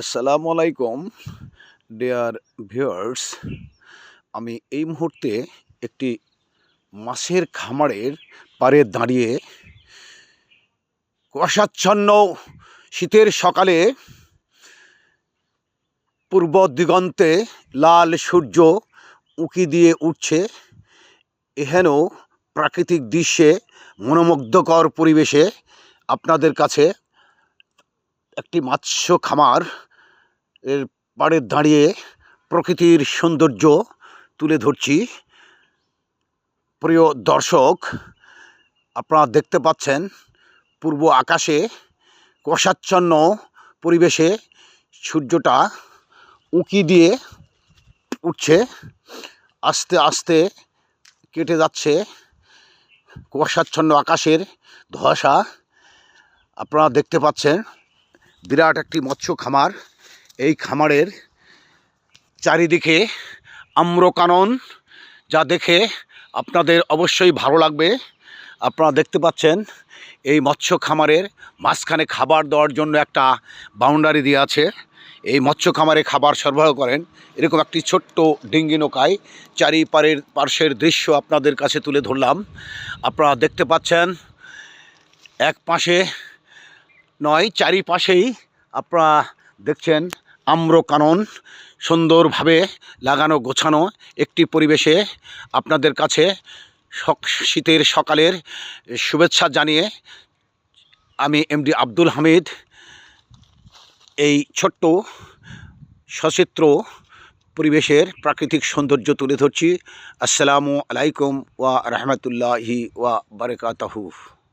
আসসালামু আলাইকুম, dear viewers. আমি এই মুহূর্তে একটি মাছের খামারের পাড়ে দাঁড়িয়ে কুয়াশাচ্ছন্ন শীতের সকালে পূর্ব দিগন্তে লাল সূর্য উঁকি দিয়ে উঠছে। এহেন প্রাকৃতিক দৃশ্যে মনোমুগ্ধকর পরিবেশে আপনাদের কাছে একটি মৎস্য খামার। এর পাড়ে দাঁড়িয়ে প্রকৃতির সৌন্দর্য তুলে ধরছি। প্রিয় দর্শক, আপনারা দেখতে পাচ্ছেন পূর্ব আকাশে কুয়াশাচ্ছন্ন পরিবেশে সূর্যটা উঁকি দিয়ে উঠছে। আস্তে আস্তে কেটে যাচ্ছে কুয়াশাচ্ছন্ন আকাশের ধোঁয়াশা। আপনারা দেখতে পাচ্ছেন বিরাট একটি মৎস্য খামার। এই খামারের চারিদিকে আম্রকানন, যা দেখে আপনাদের অবশ্যই ভালো লাগবে। আপনারা দেখতে পাচ্ছেন, এই মৎস্য খামারের মাঝখানে খাবার দেওয়ার জন্য একটা বাউন্ডারি দিয়ে আছে। এই মৎস্য খামারে খাবার সরবরাহ করেন। এরকম একটি ছোট্ট ডিঙ্গি নৌকায় চারিপারের পার্শ্বের দৃশ্য আপনাদের কাছে তুলে ধরলাম। আপনারা দেখতে পাচ্ছেন, এক পাশে নয়, চারিপাশেই আপনারা দেখছেন আম্রকানন সুন্দরভাবে লাগানো, গোছানো একটি পরিবেশে আপনাদের কাছে শীতের সকালের শুভেচ্ছা জানিয়ে আমি এমডি আব্দুল হামিদ। এই ছোট্ট সচিত্র পরিবেশের প্রাকৃতিক সৌন্দর্য তুলে ধরছি। আসসালামু আলাইকুম ওয়া রহমতুল্লাহি ওয়া বারকাতহু।